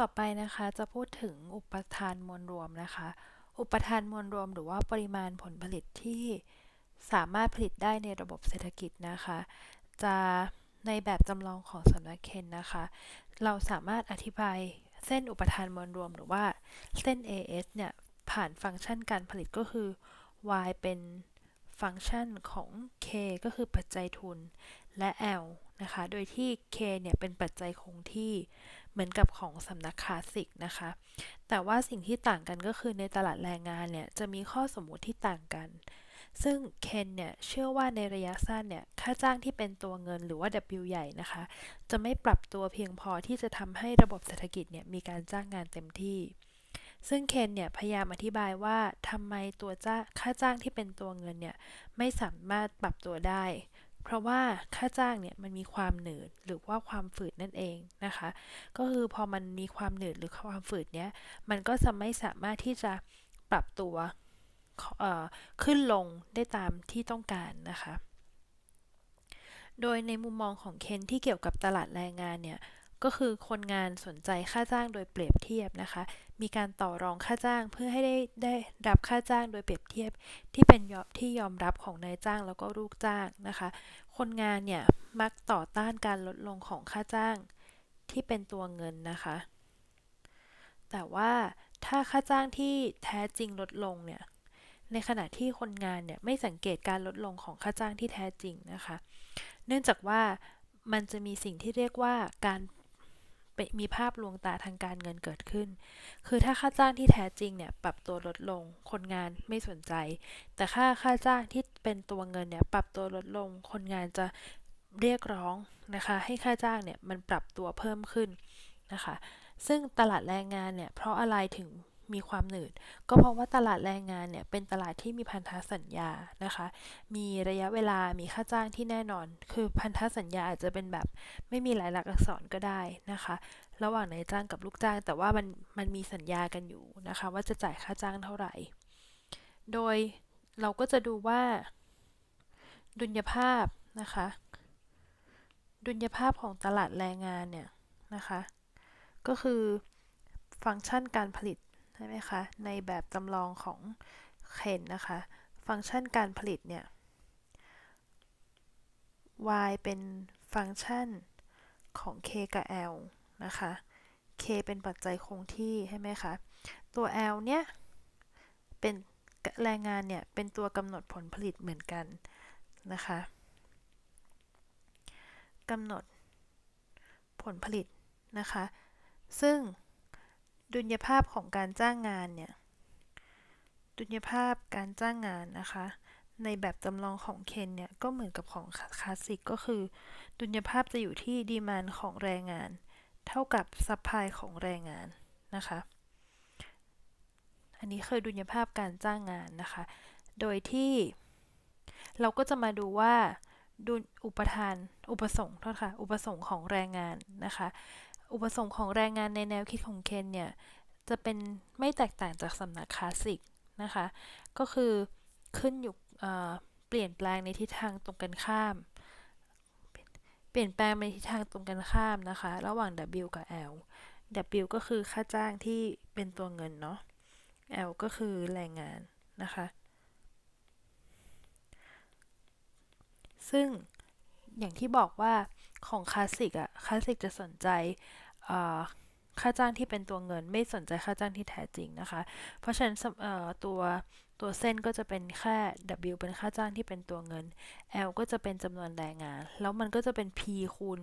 ต่อไปนะคะจะพูดถึงอุปทานมวลรวมนะคะ อุปทานมวลรวมหรือว่าปริมาณผลผลิตที่สามารถผลิตได้ในระบบเศรษฐกิจนะคะ จะในแบบจำลองของสำนักเคนนะคะ เราสามารถอธิบายเส้นอุปทานมวลรวมหรือว่าเส้น AS เนี่ย ผ่านฟังก์ชันการผลิตก็คือ y เป็นฟังก์ชันของ k ก็คือปัจจัยทุน และ L นะคะ โดยที่ k เนี่ยเป็นปัจจัยคงที่เหมือนกับของสำนักคลาสสิกนะคะ แต่ว่าสิ่งที่ต่างกันก็คือในตลาดแรงงานเนี่ยจะมีข้อสมมุติที่ต่างกัน ซึ่งเคนเนี่ยเชื่อว่าในระยะสั้นเนี่ยค่าจ้างที่เป็นตัวเงินหรือว่า W ใหญ่นะคะ จะไม่ปรับตัวเพียงพอที่จะทำให้ระบบเศรษฐกิจเนี่ยมีการจ้างงานเต็มที่ซึ่งเคนเนี่ยพยายามอธิบายว่าทำไมตัวจ้างค่าจ้างที่เป็นตัวเงินเนี่ยไม่สามารถปรับตัวได้ เพราะว่าค่าจ้างเนี่ยมันมีความหนืดหรือว่าความฝืดนั่นเองนะคะ ก็คือพอมันมีความหนืดหรือความฝืดเนี้ยมันก็จะไม่สามารถที่จะปรับตัวขึ้นลงได้ตามที่ต้องการนะคะ โดยในมุมมองของเคนที่เกี่ยวกับตลาดแรงงานเนี่ยก็คือคนงานสนใจค่าจ้างโดยเปรียบเทียบนะคะ มีการต่อรองค่าจ้างเพื่อให้ได้ได้รับค่าจ้างโดยเปรียบเทียบที่เป็นยอมที่ยอมรับของนายจ้างแล้วก็ลูกจ้างนะคะ คนงานเนี่ยมักต่อต้านการลดลงของค่าจ้างที่เป็นตัวเงินนะคะ แต่ว่าถ้าค่าจ้างที่แท้จริงลดลงเนี่ย ในขณะที่คนงานเนี่ยไม่สังเกตการลดลงของค่าจ้างที่แท้จริงนะคะ เนื่องจากว่ามันจะมีสิ่งที่เรียกว่าการ มีภาพลวงตาทางการเงินเกิดขึ้น คือถ้าค่าจ้างที่แท้จริงเนี่ยปรับตัวลดลง คนงานไม่สนใจ แต่ค่าค่าจ้างที่เป็นตัวเงินเนี่ยปรับตัวลดลง คนงานจะเรียกร้องนะคะ ให้ค่าจ้างเนี่ยมันปรับตัวเพิ่มขึ้นนะคะ ซึ่งตลาดแรงงานเนี่ยเพราะอะไรถึง มีความหนืด ก็เพราะว่าตลาดแรงงานเนี่ยเป็นตลาดที่มีพันธสัญญานะคะ มีระยะเวลามีค่าจ้างที่แน่นอน คือพันธสัญญาอาจจะเป็นแบบไม่มีหลายหลักอักษรก็ได้นะคะ ระหว่างนายจ้างกับลูกจ้าง แต่ว่ามันมันมีสัญญากันอยู่นะคะ ว่าจะจ่ายค่าจ้างเท่าไหร่ โดยเราก็จะดูว่า ดุลยภาพนะคะ ดุลยภาพของตลาดแรงงานเนี่ยนะคะ ก็คือฟังก์ชันการผลิต ใช่ไหมคะ ในแบบจำลองของเคนนะคะ ฟังก์ชันการผลิตเนี่ย y เป็นฟังก์ชันของ k กับ l นะคะ k เป็นปัจจัยคงที่ ใช่ไหมคะ ตัว l เนี่ย เป็นแรงงานเนี่ย เป็นตัวกำหนดผลผลิตเหมือนกันนะคะกำหนดผลผลิตนะคะ ซึ่ง ดุลยภาพของการจ้างงานเนี่ย ดุลยภาพการจ้างงานนะคะ ในแบบจำลองของเคนเนี่ย ก็เหมือนกับของคลาสสิกก็คือ ดุลยภาพจะอยู่ที่ดีมานของแรงงาน เท่ากับซัพพลายของแรงงานนะคะ อันนี้คือดุลยภาพการจ้างงานนะคะ โดยที่เราก็จะมาดูว่าดุลอุปทาน อุปสงค์โทษค่ะ อุปสงค์ของแรงงานนะคะ อุปสงค์ของแรงงานในแนวคิดของเคนเนี่ย จะเป็นไม่แตกต่างจากสำนักคลาสสิกนะคะ ก็คือขึ้นอยู่เปลี่ยนแปลงในทิศทางตรงกันข้าม เปลี่ยนแปลงในทิศทางตรงกันข้ามนะคะ ระหว่าง W กับ L W ก็คือค่าจ้างที่เป็นตัวเงินเนาะ L ก็คือแรงงานนะคะ ซึ่งอย่างที่บอกว่า ของคลาสสิกอะคลาสสิกจะสนใจค่าจ้างที่เป็นตัวเงินไม่สนใจค่าจ้างที่แท้จริงนะคะ เพราะฉะนั้นตัวตัวเส้นก็จะเป็นแค่ W เป็นค่าจ้างที่เป็นตัวเงิน L ก็จะเป็นจำนวนแรงงาน แล้วมันก็จะเป็น P คูณ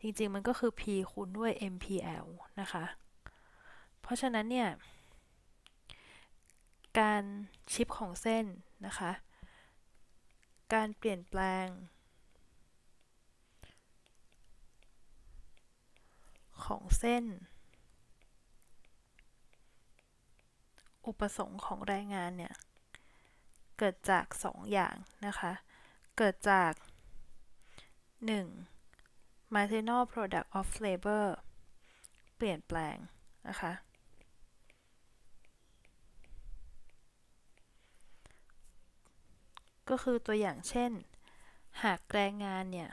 จริงๆ มันก็คือ P คูณด้วย MPL นะคะ เพราะฉะนั้นเนี่ย การชิปของเส้นนะคะ การเปลี่ยนแปลง ของเส้น อุปสงค์ของแรงงานเนี่ย เกิดจาก 2 อย่างนะคะ เกิดจาก 1. marginal product of labor เปลี่ยนแปลงนะคะ ก็คือตัวอย่างเช่น หากแรงงานเนี่ย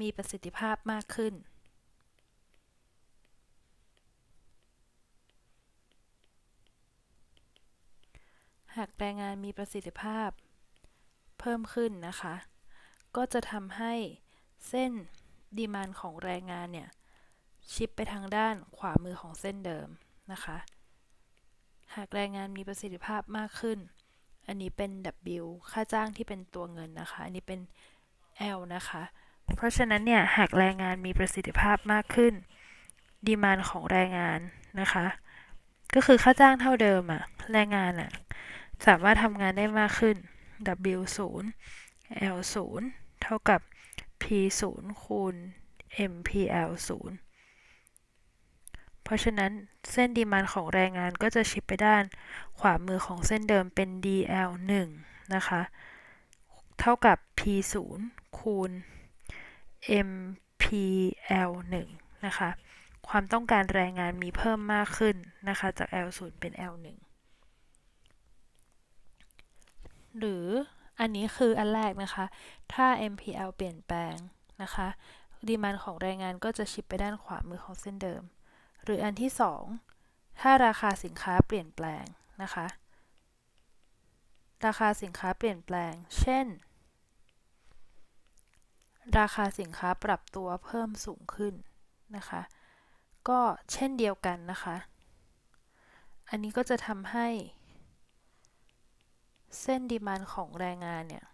มีประสิทธิภาพมากขึ้น หากแรงงานมีประสิทธิภาพ เพิ่มขึ้นนะคะ ก็จะทำให้เส้นดีมานของแรงงานเนี่ย ชิปไปทางด้านขวามือของเส้นเดิมนะคะ หากแรงงานมีประสิทธิภาพมากขึ้น อันนี้เป็น W ค่าจ้างที่เป็นตัวเงินนะคะ อันนี้เป็น L นะคะ เพราะฉะนั้นเนี่ย หากแรงงานมีประสิทธิภาพมากขึ้น ดีมานของแรงงานนะคะ ก็คือค่าจ้างเท่าเดิมอะแรงงานอะ สามารถทำงานได้มากขึ้น w 0 l 0เท่ากับ p 0คูณ mpl 0เพราะฉะนั้นเส้นดีมันของแรงงานก็จะชิดไปด้านขวามือของเส้นเดิมเป็น dl 1นะคะ เท่ากับ p 0คูณ mpl 1นะคะ ความต้องการแรงงานมีเพิ่มมากขึ้นนะคะ จาก L0 เป็น L1 หรืออันนี้คืออันแรกนะคะ ถ้า MPL เปลี่ยนแปลงนะคะดีมานของแรงงานก็จะชิปไปด้านขวามือของเส้นเดิม หรืออันที่ 2 ถ้าราคาสินค้าเปลี่ยนแปลงนะคะ ราคาสินค้าเปลี่ยนแปลง เช่น ราคาสินค้าปรับตัวเพิ่มสูงขึ้นนะคะ ก็เช่นเดียวกันนะคะ อันนี้ก็จะทำให้ เส้นดีมานของแรงงานเนี่ย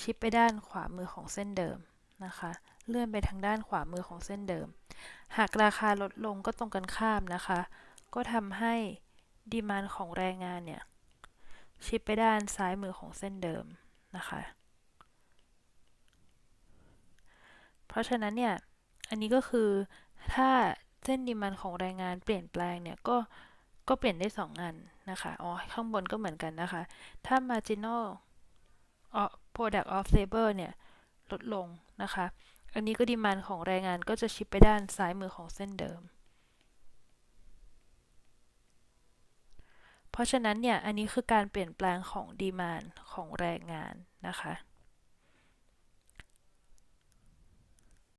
ชิปไปด้านขวามือของเส้นเดิมนะคะ เลื่อนไปทางด้านขวามือของเส้นเดิม หากราคาลดลงก็ตรงกันข้ามนะคะ ก็ทำให้ดีมานของแรงงานเนี่ย ชิปไปด้านซ้ายมือของเส้นเดิมนะคะ เพราะฉะนั้นเนี่ย อันนี้ก็คือถ้าเส้นดีมานของแรงงานเปลี่ยนแปลงเนี่ยก็ ก็เปลี่ยนได้ 2 อันนะคะ อ๋อ ข้างบนก็เหมือนกันนะคะ ถ้า marginal product of labor เนี่ยลดลงนะคะ อันนี้ก็ดีมานของแรงงานก็จะชิปไปด้านซ้ายมือของเส้นเดิม เพราะฉะนั้นเนี่ย อันนี้คือการเปลี่ยนแปลงของดีมานของแรงงานนะคะ